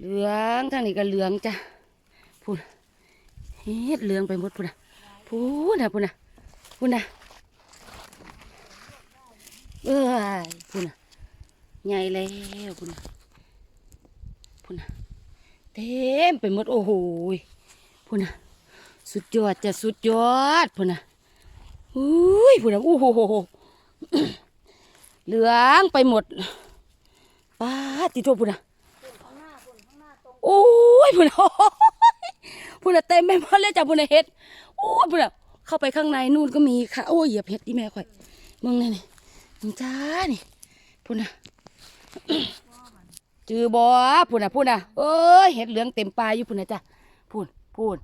เหลืองทางนี้ก็เหลืองจ้ะพูดเฮ็ดเหลืองไปหมดพูดนะพูดนะพูดนะพูดนะเอ้ยพูดนะใหญ่แล้วพูดนะพูดนะเต็มไปหมดโอ้โหพูดนะสุดยอดจะสุดยอดพูดนะอุ้ยพูดนะโอ้โหเหลืองไปหมดป้าติโทษพูดนะ โอ้ยพุ่นพุ่นน่ะเต็มไปหมดเลยจ้ะพุ่นน่ะเฮ็ดโอ้ยพุ่นน่ะเข้าไปข้างในนู่นก็มีค่ะ โอ้ยเหยียบเฮ็ดที่แม่ข่อยมึงนี่นี่มึงจ้านี่พุ่นน่ะจือบ่พุ่นน่ะพุ่นน่ะเอ้ยเฮ็ดเหลืองเต็มปลายอยู่พุ่นนะจ้ะพุ่นพุ่น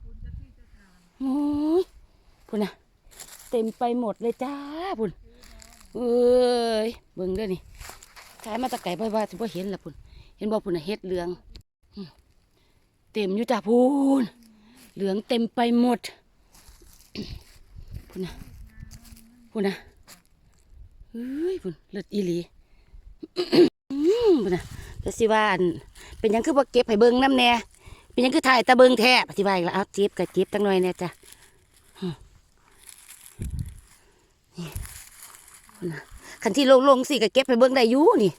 โอ้ยพุ่นน่ะเต็มไปหมดเลยจ้าพุ่นเอ้ยเบิ่งด้อนี่ใช้มาตะไก่บ่ว่าสิบ่เห็นละพุ่นเห็นบ่พุ่นน่ะเฮ็ดเหลือง เต็มอยู่จ้ะพูนเหลืองเต็มไปหมดพูนนะพูนนะเฮ้ยพูนเลือดอีหลีพูนนะแต่สิว่านเป็นยังคือบ่าเก็บให้เบิ่งน้ำแน่เป็นยังคือถ่ายตะเบิ่งแท้ปฏิบัติแล้วเอาเจ็บกับเจ็บตั้งหน่อยแน่จ้ะนี่พูนนะคันที่ลงลงสิก็เก็บไปเบิ่งได้อยู่นี่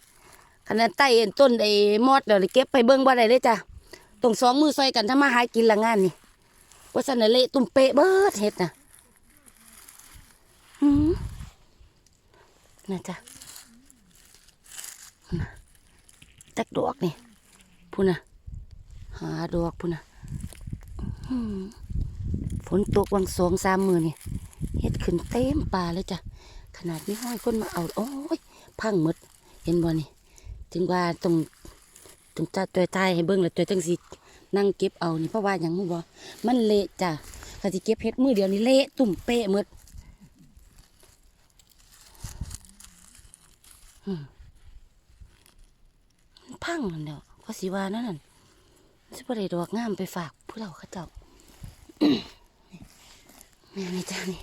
คันนั้นใต้ต้นไอ้มอดเดี๋ยวเก็บไปเบิ่งบ่ได้เลยจ้ะ ตรงสองมือซอยกันถ้ามาหากินละงานนี่ว่าสันเละตุ่มเปะเบิดเห็ดนะหืมน่ะจ้ะน่ะจักดอกนี่พูน่ะหาดอกพูน่ะฝนตกวังสองสามมือนี่เฮ็ดขึ้นเต็มป่าเลยจ้ะขนาดมีห้อยคนมาเอาโอ้ยพังหมด เห็นบ่นี่ ถึงว่าตรงตรงจะตัวตายให้เบิ่งแล้วตัวจังสิ นั่งเก็บเอานี่เพราะว่าหยังฮู้บ่มันเละจ้ะถ้าสิเก็บเฮ็ดมือเดียวนี่เละตุ่มเป๊ะมดอืมพังนั่นแหล้วก็สิวานั่นน่ะสิบได้ดอกงามไปฝากผู้เฒ่าขาเจ้าแม่นี่จ้านี่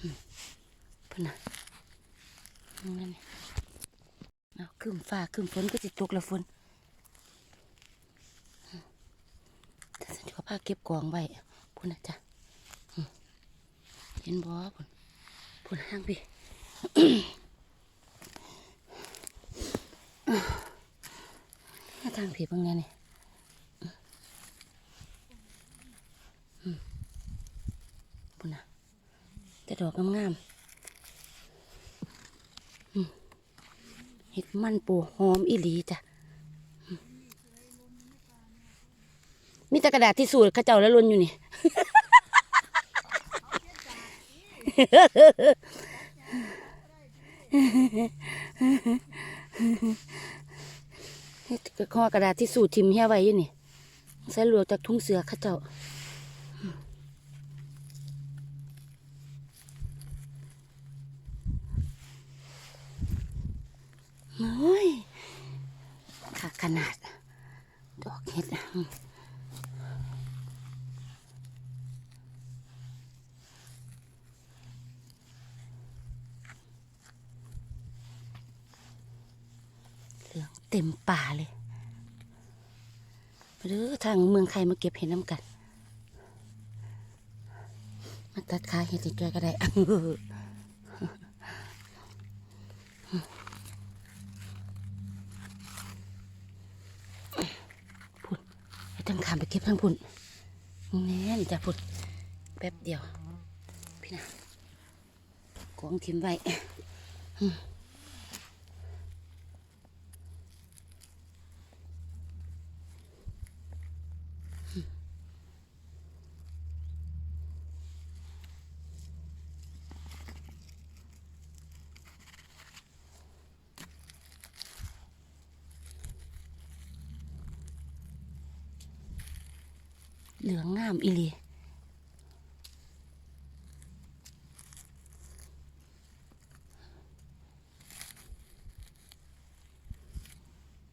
อืมพุ่นนะนั่นนี่ เอาขึ้นฟ้าขึ้นฝนก็สิตกล้วฝนแต่ฉันก็พาเก็บกองไว้พุ่นนะจ๊ะอืมเห็นบ่พุ่นพุ่นห้างพี่มาทางผีบางแน่นี่อืมพุ่นนะแต่ดอกงามๆ เห็ด มันปูหอมอีหลีจ้ะมีแต่กระดาษที่สูตรข้าเจ้าแล้วลนอยู่นี่ข้อกระดาษที่สูตรทิมเฮียไว้อยู่นี่ใส่หลวจากทุ่งเสือข้าเจ้า โอ้ยขาขนาด ดอกเห็ดอะเหลืองเต็มป่าเลยหรือทางเมืองใครมาเก็บเห็ดน้ำกัน มาตัดขาเห็ดอีกด้วยก็ได้ พุ่นไปทางขามไปเก็บทางพุ่นแน่นจ้ะพุ่นแป๊บเดียว พี่นะกองทิมไว้ เหลืองงามอีหลี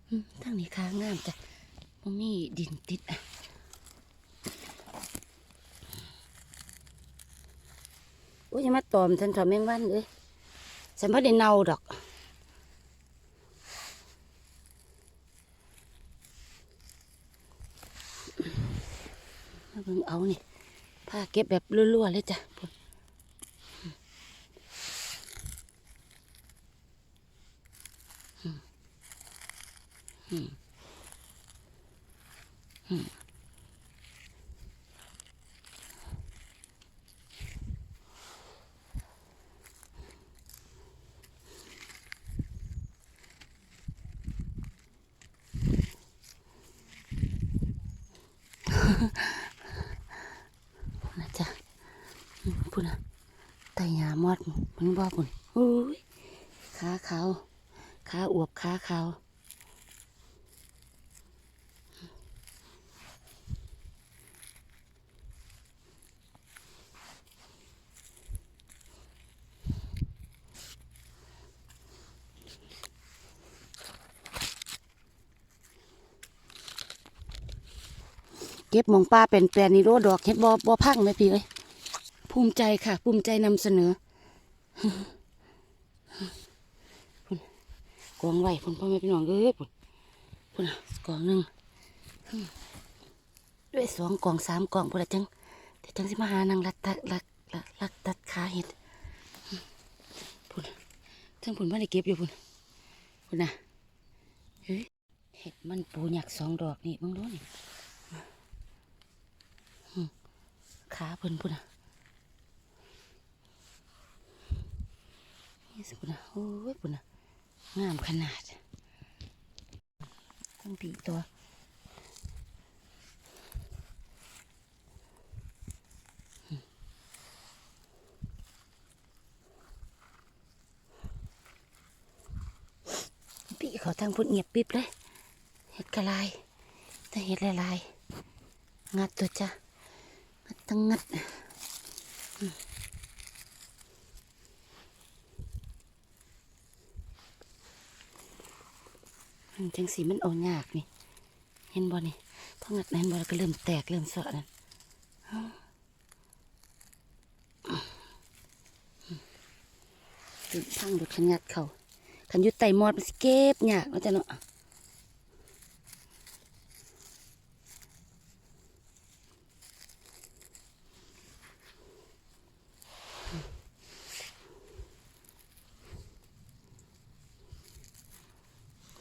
อืมทางนี้ค้างงามจ้ะมันมีดินติดอะโอ้ยอย่ามาตอมฉันตอมแมงวันเลยฉันไม่ได้เนาดอก บิ่งเอานี่ผ้า เก็บแบบรัวๆเลยจ้ะอืมอืมอืมนะจ๊ะอืมพุ่นนะไตหยามอดมันบ่พุ่นอุ้ยขาเขาขาอวบขาเขาเก็บมองปลาเป็นแปลนนี่โรดอกเฮ็ดบ่บ่พังไหมพี่เอ้ย ภูมิใจค่ะ ภูมิใจนำเสนอพุ่นกองไหวพุ่นพ่อแม่พี่น้องเอ้ยพุ่นพุ่นกองหนึ่งด้วยสองกองสามกองพุ่นละจังแต่จังสิมาหานางรัดตัดรัดรัดตัดขาเห็ดพุ่นทั้งพุ่นไมาได้เก็บอยู่พุ่นพุ่นนะเฮ้ยเห็ดมันปูหยักสองดอกนี่มึงดูนี่ขาเพิ่นพุ่นอะ นี่สิพุ่นะโอ้ยพุ่นะงามขนาดต้งปีตัวปีเขาทางพุ่นเงียบปิบเลยเห็ดกระลายแต่เห็ดลายๆงัดตัวจ้ะงัดตั้งงัดอืมมัน จังสีมันเอายากนี่ เห็นบ่นี่พองัดนั้นบ่แล้วก็เริ่มแตกเริ่มเสาะนั่นตื่นพังดูขันงัดเขาขันอยุดไตมอดมันสิเก็บยากเนาะจ้ะเนาะ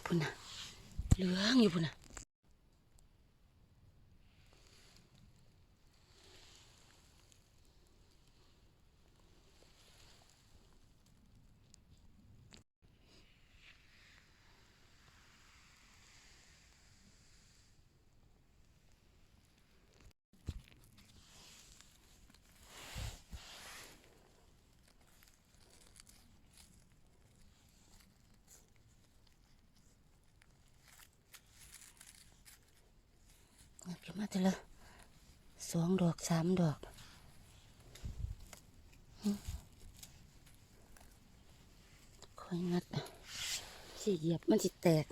พุ่นน่ะ เหลืองอยู่พุ่นน่ะ งัดขึ้นมาแต่ละสองดอกสามดอกค่อยงัดสิเหยียบมันสิแตก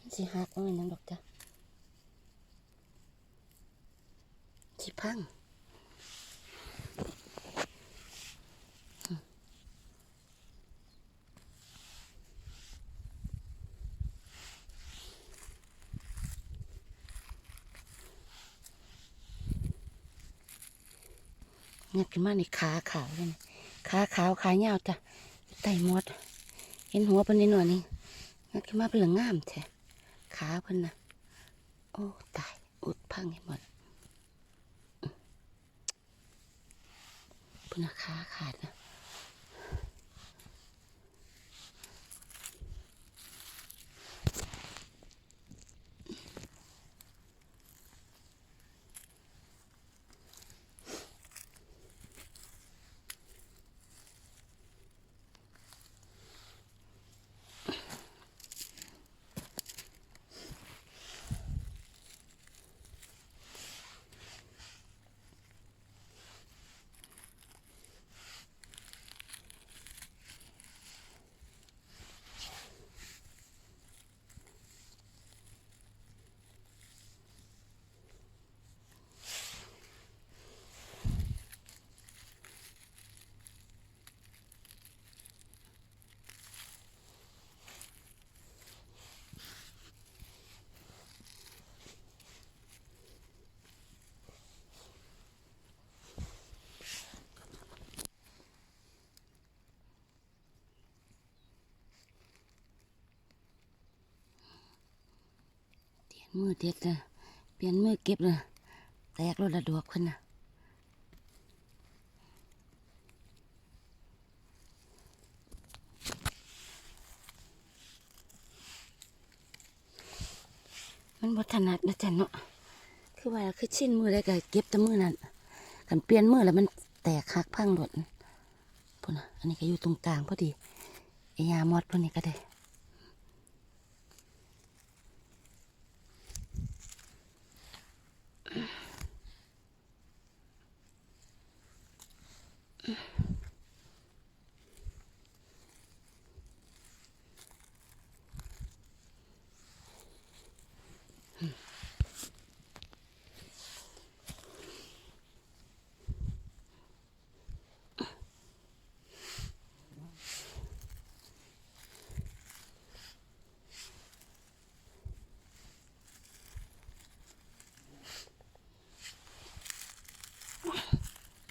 มันสิหักมันนั่นดอกจ้ะสิพังี่ยขึ้นมาในขาขาวเลยขาขาวขาเงาวจ้ะไตหมด เห็นหัวเป็นนิดหน่อยนี่งัดขึ้นมาเป็นเหลืองงามแท้ขาเพิ่นนะโอ้ตายอุดพังให้หมดเพิ่นนะขาขาดนะ มือเด็ดนะเปลี่ยนมือเก็บนะแตกรถละดอกคนนะมันบ่ถนัดนะจ๊ะเนาะ คือว่าคือชิ้นมือได้ก็เก็บแต่มือนั่นกันเปลี่ยนมือแล้วมันแตกหักพังหลดพุ่นนะอันนี้ก็อยู่ตรงกลางพอดีไอ้ยามอดพวกนี้ก็ได้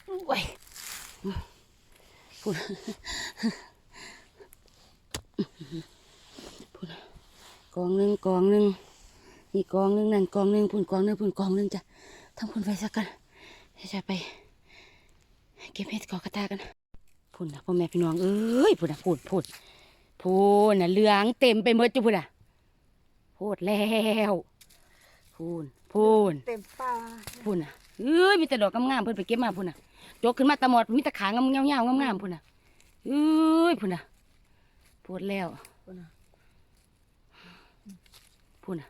โอ้ย พูดพูดกองหนึ่งกองหนึ่งนี่กองหนึ่งนั่นกองหนึ่งพูนกองหนึ่งพูนกองหนึ่งจ้ะทำพูนไปสักกันจะไป เก็บเห็ดกอกระตากันพูนนะพ่อแม่พี่น้องเอ้ยพูนนะพูดพูดพูนนะเหลืองเต็มไปหมดจุพูนนะพูดแล้วพูนพูนเต็มป่าพุ่นน่ะเอ้ยมีแต่ดอกงามๆเพิ่นไปเก็บมาพุ่นน่ะ ยกขึ้นมาตะหมอดมีแต่ขางามๆงามๆงามๆพุ่นน่ะเอ้ยพุ่นน่ะปวดแล้วพุ่นน่ะพุ่นน่ะ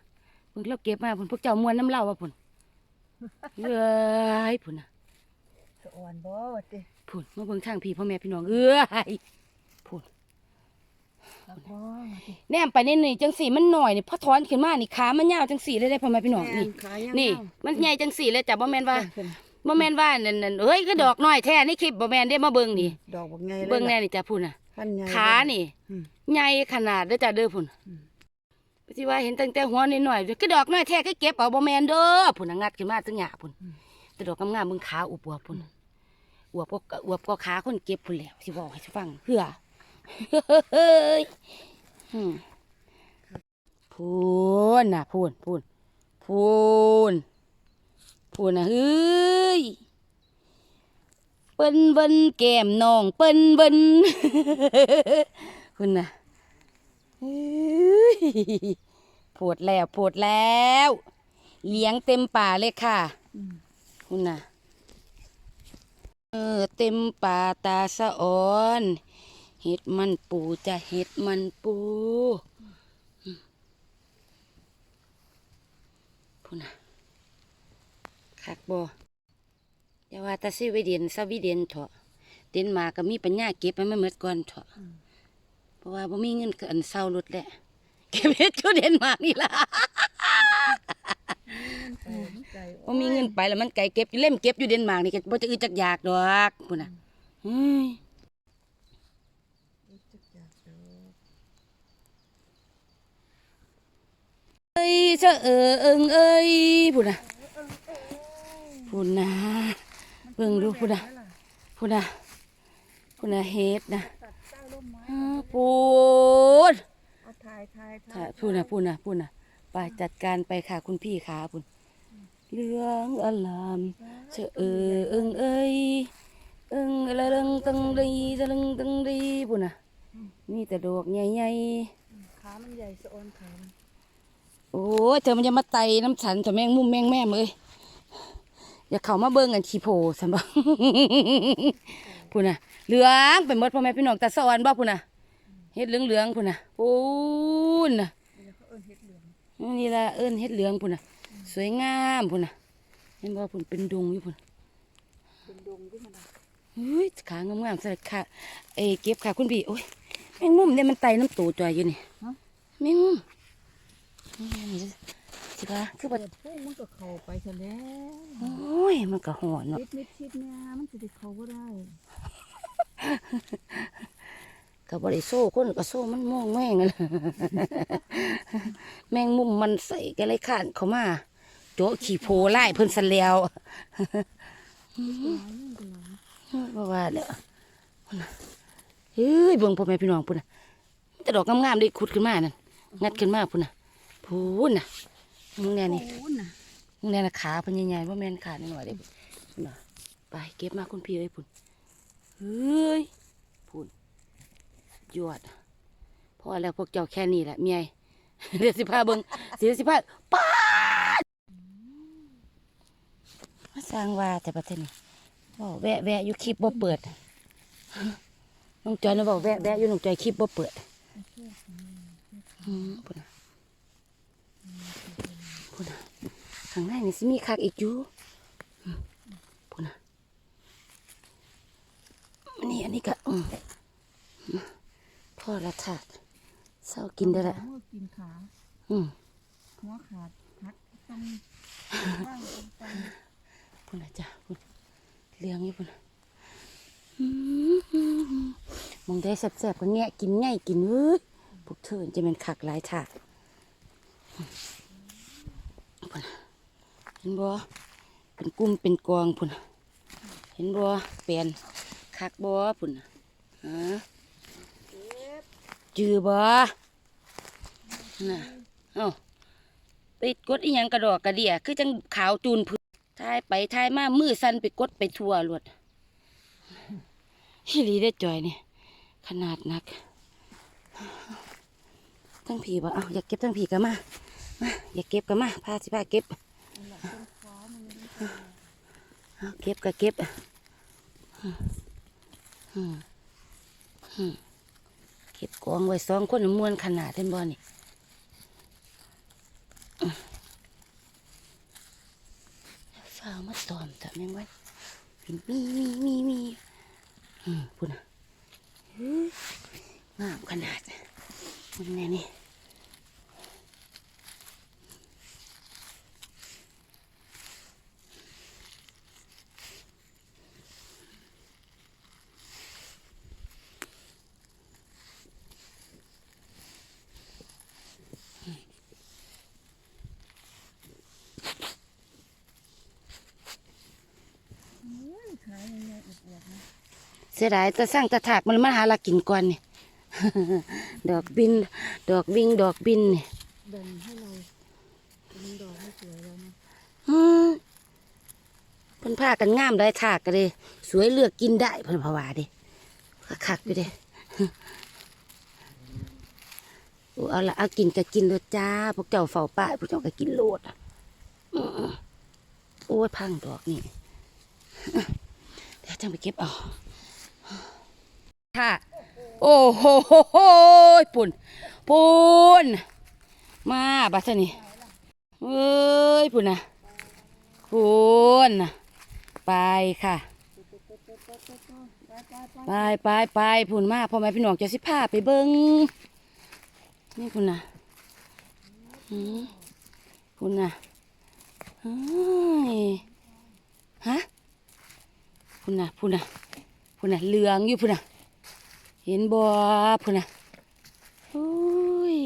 เพิ่งเราเก็บมาพุ่นพวกเจ้ามวนน้ำเหล้าว่ะพุ่นเอ้ยพุ่นน่ะสะอ่อนบ่ว่าติพุ่นมาเบิ่งทางพี่พ่อแม่พี่น้องเอ้ยพุ่นรักบ่ว่าติแนมไปนี่นี่จังสีมันหน่อยนี่พอถอนขึ้นมานี่ขามันยาวจังสีเลยได้พ่อแม่พี่น้องนี่ขายาวๆนี่ มันใหญ่จังสีเลยจ้ะบ่แม่นว่าเพิ่น บ่แม่นว่านั่นๆเอ้ยก็ดอกน้อยแท้ในคลิปบ่แม่นเด้มาเบิ่งนี่ ดอกบักใหญ่เลยเบิ่งแน่ล่ะนี่จ้ะพุ่นน่ะพันใหญ่ขานี่อืมใหญ่ขนาดเด้อจ้ะเด้อพุ่นอืม ที่ว่าเห็นตั้งแต่หัวนิดหน่อยๆก็ดอกน้อยแท้ก็เก็บเอาบ่แม่นเด้อพุ่นน่ะงัดขึ้นมาตั้งหยาพุ่นแต่ดอกงามๆมึงขาอวบๆพุ่นอวบก็อวบก็ขาคนเก็บพุ่นแล้วสิบอกให้ฟังเพื่อเฮ้ยอืมพูนน่ะพูนพูนพูน พูนน่ะเฮ้ยเปิ้นเบิ้นแก้มน้องเปิ้นเบิ้นคุณนะเฮ้ยโผดแล้วโผดแล้ว เลี้ยงเต็มป่าเลยค่ะคุณนะเออเต็มป่าตาสะอ่อนเห็ดมันปูจะเห็ดมันปูอืมพูน่ะ คักบออย่าว่าแตาซิวิเดียนซาวิเดียนเถอะเดนมาก็มีปัญญาเก็บให้มันหมดก่อนเถอะเพราะว่าบ่มีเงินก็อันเศร้ารถแหละเก็บเฮ็ดอยู่เดนมาร์กนี่ล่ะเออมันไก่บ่มีเงินไปแล้วมันไกลเก็บอยู่เล่มเก็บอยู่เดนมาร์กนี่ก็บ่จะอึดจักอยากดอกพุ่นน่ะเฮ้ยจักอยากดอกเอ้ยเจ้าเออเอิงเอ้ยพุ่นน่ะ พุ่นน่ะเบิ่งดูพุ่นน่ะพุ่นน่ะพุ่นน่ะเฮ็ดน่ะตัดใต้ร่มไม้อ้าปูดเอาถ่ายถ่ายถ่ายพุ่นน่ะพุ่นน่ะพุ่นน่ะไปจัดการไปค่ะคุณพี่ขาพุ่นเหลืองอลามเชอเออเอิงเอ้ยเอิงละเริงตังดีตะลึงตังดีพุ่นน่ะมีแต่ดอกใหญ่ขามันใหญ่สะอ่อนขามันๆโอ้ยเธอมันจะมาไตน้ำฉันจะแมงมุมแมงแม่มเอ้ย อย่าเข้ามาเบิ่งกันขี้โพสันบ่พุ่นน่ะเหลืองไปหมดพ่อแม่พี่น้องตาสวรรค์บ่พุ่นน่ะเฮ็ดเหลืองๆพุ่นน่ะปูนน่ะเดี๋ยวเขาเอิ้นเฮ็ดเหลืองนี่ละเอิ้นเฮ็ดเหลืองพุ่นน่ะ สวยงามพุ่นน่ะเห็นบ่พุ่นเป็นดงอยู่พุ่นเป็นดงขึ้นมาน่ะเฮ้ยขางามๆใส่ค่ะเอยเก็บค่ะคุณพี่โอ้ยแมงมุมเนี่ยมันไตน้ำตูจอยอยู่นี่แมงมุมนี่ สิคะคือบ่เปิดพุ่งมันก็เข้าไปซะแล้วโอ้ยมันก็หอนเนาะนิดนิดชิดเนี่ยมันสิได้เข้าบ่ได้ก็บ่ได้โซ่คนก็โซ่มันม่วงแม่งนั่นแหละแมงมุมมันใส่กันเลยขานเข้ามาโจะขี่โพไล่เพิ่นซะแล้วหลายมันก็หลายเพราะว่าแล้วเฮ้ยเบิ่งพ่อแม่พี่น้องพุ่นน่ะแต่ดอกงามๆได้ขุดขึ้นมานั่นงัดขึ้นมาพุ่นน่ะพูนน่ะ มึงแน่นี่โอ้น่ะมึงแน่นะขาเพิ่นใหญ่ๆว่าแม่นขาหน่อยๆเด้พุ่นน่ะไปเก็บมาคุณพี่เอ้ยพุ่นเฮ้ยพุ่นยวดพอแล้วพวกเจ้าแค่นี้แหละเมียเดี๋ยวสิพาเบิ่งเดี๋ยวสิพาป้าดมาสร้างว่าแต่ประเทศนี้บอกแวะแวะอยู่คลิปบ่เปิดน้องจอยนะบอกแวะแวะอยู่น้องจอยคลิปบ่เปิดอืมพุ่นน่ะพุ่นน่ะข้างในนี่สิมีคักอีกอยู่อืมพุ่นน่ะอันนี้อันนี้ก็อืมพ่อละถาดเศร้ากินได้ละเมื่อกินขาอืมหัวขาดพักต้องว่างต้องพุ่นน่ะจ้ะพุ่นเลี้ยงอยู่พุ่นน่ะมองได้แซ่บๆก็แงะกินง่ายกินเว้ยพวกเธอจะเป็นคักหลายถาดพุ่นน่ะ เห็นบ่เป็นกลุ่มเป็นกองพุ่นเห็นบ่เปลี่ยนคักบ่พุ่นน่ะฮะจือบ่น่ะเอ้าไปกดอีหยังกระดอกกระเดียคือจังขาวจูนพืนทายไปทายมามือสั่นไปกดไปทั่วรวดฮิลีได้จอยนี่ขนาดนักทั้งผีบ่เอาอยากเก็บทั้งผีก็มามาอยากเก็บก็มาพาสิพาเก็บ เอาเก็บก็เก็บเก็บกองไว้สองคนน่ะมวนขนาดเห็นบ่นี่ฟ้ามาตอมแต่แม่งไว้เป็นมีมีมีมีอืมพูดนะงามขนาดมันแน่นี่ ขายยังไงอวบๆนะ เสียดายแต่สร้างแตะถากมันมาหาลักกินก่อนนี่ดอกบิน ดอกวิ่งดอกบินนี่แบ่งให้เราเป็นดอกให้สวยแล้วนะอืมเพิ่นพากันงามได้ถากกันเลยสวยเลือกกินได้เพิ่นภาวาเดิคักๆอยู่เด้โอ้เอาละเอากินก็กินโลดจ้า พวกเจ้าเฝ้าป้ายพวกเจ้าก็กินโลดอะอื้อโอ้ยพังดอกนี่เดี๋ยวจังไปเก็บเอา ค่ะ โอ้โหโหโหปุ่นปุ่นมาบัดนี้เอ้ยปุ่นนะปุ่นนะไปค่ะ ไปไปไปพุ่นมาพ่อแม่พี่น้องจะสิพาไปเบิ้งนี่พุ่นนะหืมพุ่นนะฮะพุ่นนะพุ่นนะพุ่นนะเหลืองอยู่พุ่นนะ เห็นบ่พุ่นนะโอ้ย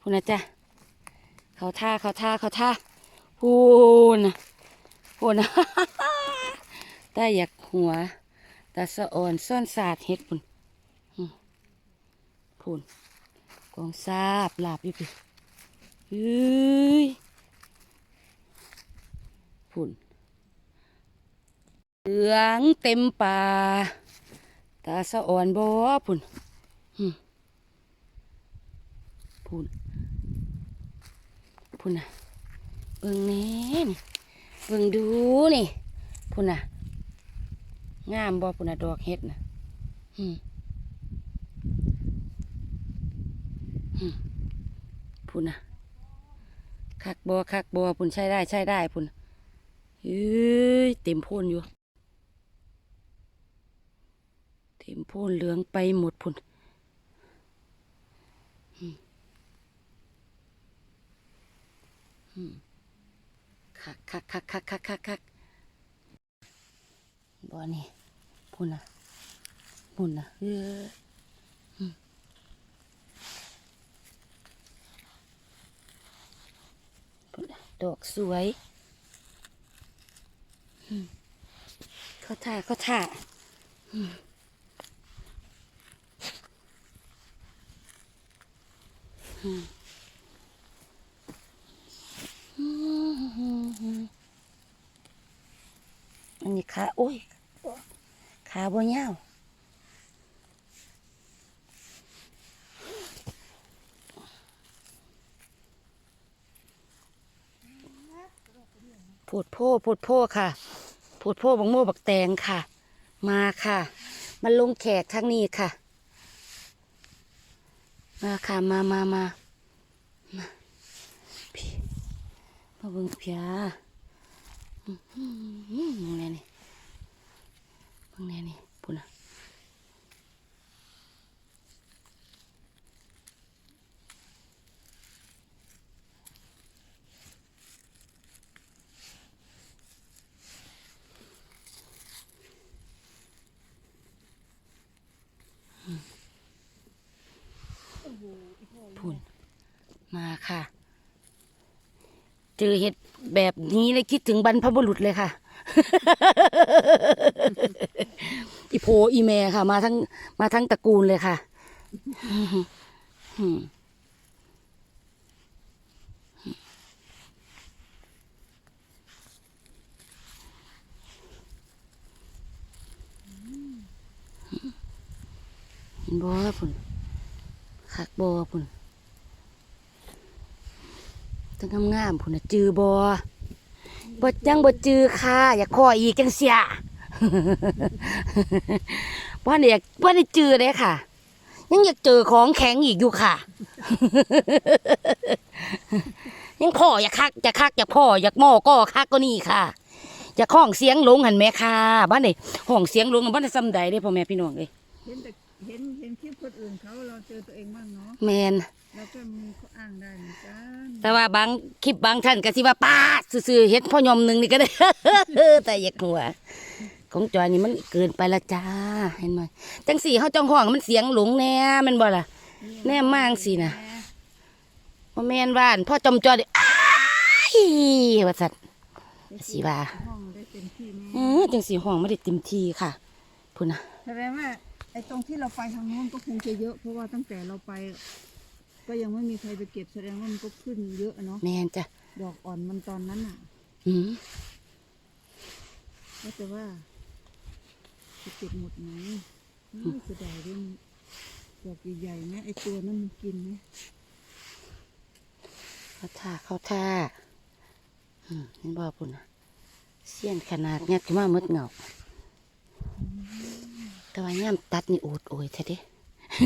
พุ่นนะจ้ะเขาท่าเขาท่าเขาท่าพุ่นนะพุ่นนะได้อยากหัวตาสะอ่อนซ่อนสาดเฮ็ดพุ่นพุ่นกองซาบลาบอยู่พี่เฮ้ยพุ่นเหลืองเต็มป่า ตาสะอ่อนบ่พุ่นพุ่นพุ่นน่ะเบิ่งแน่นี่เบิ่งดูนี่พุ่นน่ะงามบ่ปุ่นนะดอกเฮ็ดนะอืมพุ่นน่ะคักบ่คักบ่พุ่นใช้ได้ใช้ได้พุ่นเอ้ยเต็มโพ่นอยู่ เต็มโพ่นเหลืองไปหมดพุ่นคักคักคักคักคักคักคักบ่อนี่พุ่นน่ะพุ่นน่ะเออดอกสวยเขาท่าเขาท่า อันนี้ขาโอ้ยขาบ่ยาวพูดโพพูดโพค่ะพูดโพบักโม่บักแตงค่ะ มาค่ะมาลงแขกทางนี้ค่ะ มาค่ะมามามามาพี่มาเบิ่งเพียอื้อหือมึงแน่นี่มึงแน่นี่ปุ่นอะพุ่น มาค่ะ เจอเห็ดแบบนี้เลยคิดถึงบรรพบุรุษเลยค่ะ อีโพอีแม่ค่ะ มาทั้งมาทั้งตระกูลเลยค่ะอืมเห็นบ่พุ่นคักบ่พุ่น ตั้งงามๆพุ่นน่ะจือบ่บ่จังบ่จือค่ะ อยากขออีกจังเสียบ่ได้อยากบ่ได้จือเลยค่ะ ยังอยากเจอของแข็งอีกอยู่ค่ะ ยังพ่ออยากคักอยากคักอยากพ่ออยากหม้อก็คักก็นี่ค่ะอยากห้องเสียงหลงหันแม่ค่ะบ้านนี่ห้องเสียงหลงบ้านได้ซ้ำใดเด้พ่อแม่พี่น้องเอ้ยเห็นแต่เห็นเห็นคลิปคนอื่นเขาเราเจอตัวเองบ้างเนาะแมน เราก็มีข้ออ้างได้เหมือนกันแต่ว่าบางคลิปบางท่านก็สิว่าป้าดซื่อๆเฮ็ดพ่อยอมหนึ่งนี่ก็ได้ แต่อยากหัว ของจอยนี่มันเกินไปละจ้าเห็นไหมจังสี่เขาจ้องห้องมันเสียงหลงแน่แมันบ่ล่ะ แน่มากสิน่ะ บ่แม่นว่านพ่อจอมจอยดิอ้ายว่าสัตว์สิว่าห้องได้เต็มที่เอแน่อจังสี่ห้องไม่ได้เต็มทีค่ะพุ่นนะแสดงว่าไอ้ตรงที่เราไปทางโน้นก็คงจะเยอะ เพราะว่าตั้งแต่เราไป ก็ยังไม่มีใครไปเก็บแสดงว่ามันก็ขึ้นเยอะเนาะแม่นจ้ะดอกอ่อนมันตอนนั้นอะอืมก็แต่ว่าจะเก็บหมดไหมไม่เสียดายด้วยมันดอกใหญ่ๆนะไอ้ตัวนั้นมันกินไหมเข้าท่าเข้าท่าอืมเห็นบ่พุ่นนะเสี้ยนขนาดเนี้ยที่มามืดเหงาแต่ว่าย่ามตัดนี่โอดโอยแท้เด้ เฮ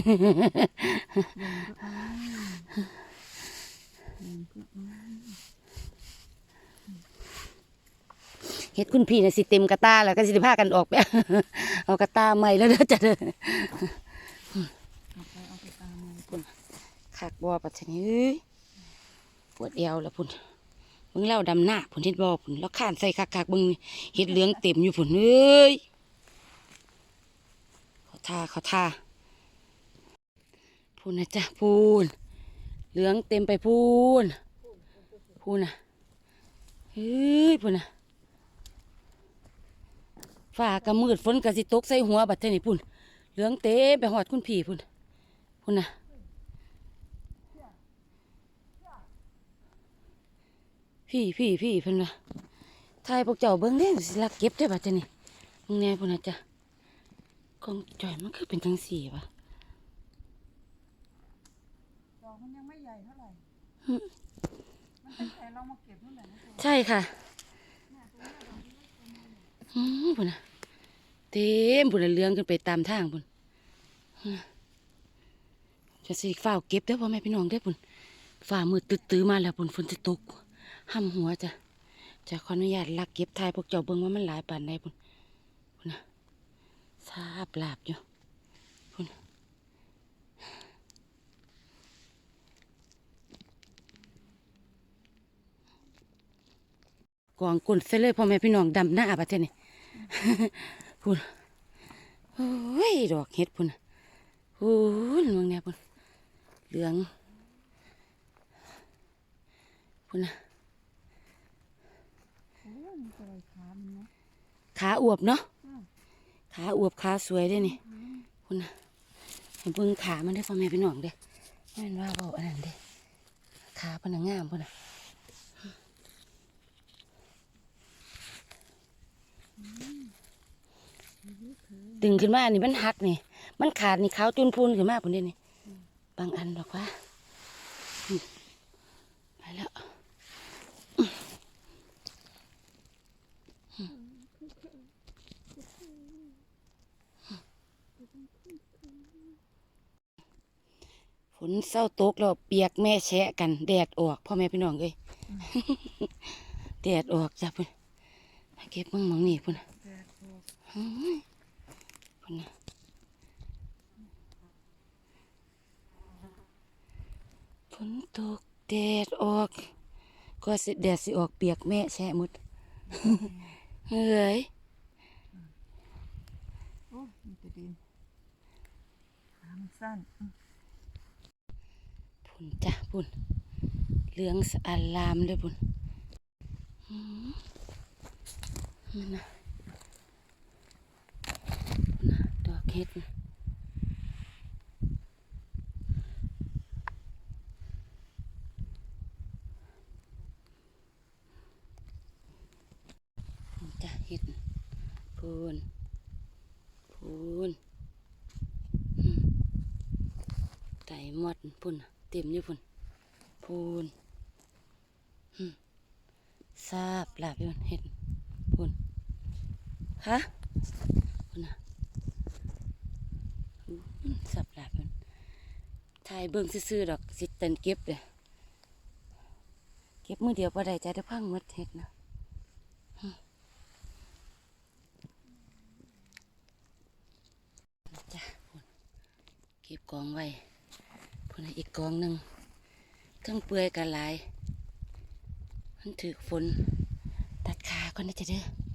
็ดคุณพี่น่ะสิเต็มกระตาแล้วก็สิได้พากันออกไปเอากระตาใหม่แล้วเด้อจ้ะเด้อเอาไปเอาไปตามมาคักบ่ปัดชนี้เอ้ยปวดเอวแล้วพุ่นเบิ่งเล่าดำหน้าพุ่นเฮ็ดบ่พุ่นแล้วข้านใส่คักๆเบิ่งนี่เฮ็ดเหลืองเต็มอยู่พุ่นเอ้ยเขาท่าเขาท่า พุ่นนะจ๊ะพูน เหลืองเต็มไปพูน พูนนะเฮ้ยพุ่นนะฟ้าก็มืดฝนก็สิตกใส่หัวบัดเท่นี้พุ่นเหลืองเต็มไปหอดคุณพี่พุ่นพุ่นนะพี่พี่พี่เพิ่นว่าทายพวกเจ้าเบิ่งเด้สิลักเก็บได้บัดเจ้านี่มึงแน่พุ่นนะจ้ะกองจ่อยมันคือเป็นจังสี่วะ ใช่ค่ะอืมพุ่นะเต็มพุ่นะเลี้ยงขึ้นไปตามทางพุ่นอืมจะสิฝ้าเก็บเด้พ่อแม่พี่น้องเด้อพุ่นฝ่ามืดตื้อๆมาแล้วพุ่นฝนจะตกห้ำหัวจ้ะจะขออนุญาตลักเก็บทายพวกเจ้าเบิ่งว่ามันหลายปานใดพุ่นพุ่นน่ะซาบลาบอยู่ กองกุนเสเลยพ่อแม่พี่น้องดำหน้าประเทศนี่พุ่นโอ้ยดอกเห็ดพุ่นน่ะพุ่นเมืองเนี่ยพุ่นเหลืองพุ่นนะโอ้ยมันจะอะไรขามันเนาะขาอวบเนาะอืมขาอวบขาสวยด้วยนี่พุ่นนะให้เบิ่งขามันได้อพ่อแม่พี่น้องเด้ไม่นว่าเบาอันนั้นเด้ขาเพนนังงามพุ่นนะ ดึงขึ้นมานี่มันหักนี่ มันขาดนี่ขาวจุนพูนขึ้นมาพุ่นเด้นี่ บางอันดอกว่ามไปแล้วฝนเศร้าตกแล้วเปียกแม่แฉะกันแดดออกพ่อแม่พี่น้องเอ้ยแดดออกจ้ะพุ่นมาเก็บมึงมองนี่พุ่น น่ะแดดออกพุ่นน่ะฝนตกแดดออก ก็สิแดดสิออกเปียกแม่แฉะหมดเฮ้ยโอ้มีแต่ดินขามันสั้นอืมพุ่นจ้ะพุ่นเหลืองสะอารามเลยพุ่นหืมมันนะพุ่นนะดอก เห็ดนะจ้ะเห็ดพูนพูนไต่หมดพุ่นเต็มอยู่พุ่นพูนอืมซาบลาบอยู่พุ่นเห็ดพุ่นฮะพุ่นน่ะอู้หูสับหลาบอยู่ถ่าย เบิ่งซื่อๆดอกสิเต็นเก็บเลยเก็บมือเดียวพอได้ใจได้พังมดเห็ดนะจ้ะเก็บกองไว้พุ่นอีกกองหนึ่งทั้งเปลือยกันหลายมันถือฝนตัดขาก่อนนะจ๊ะเด้อ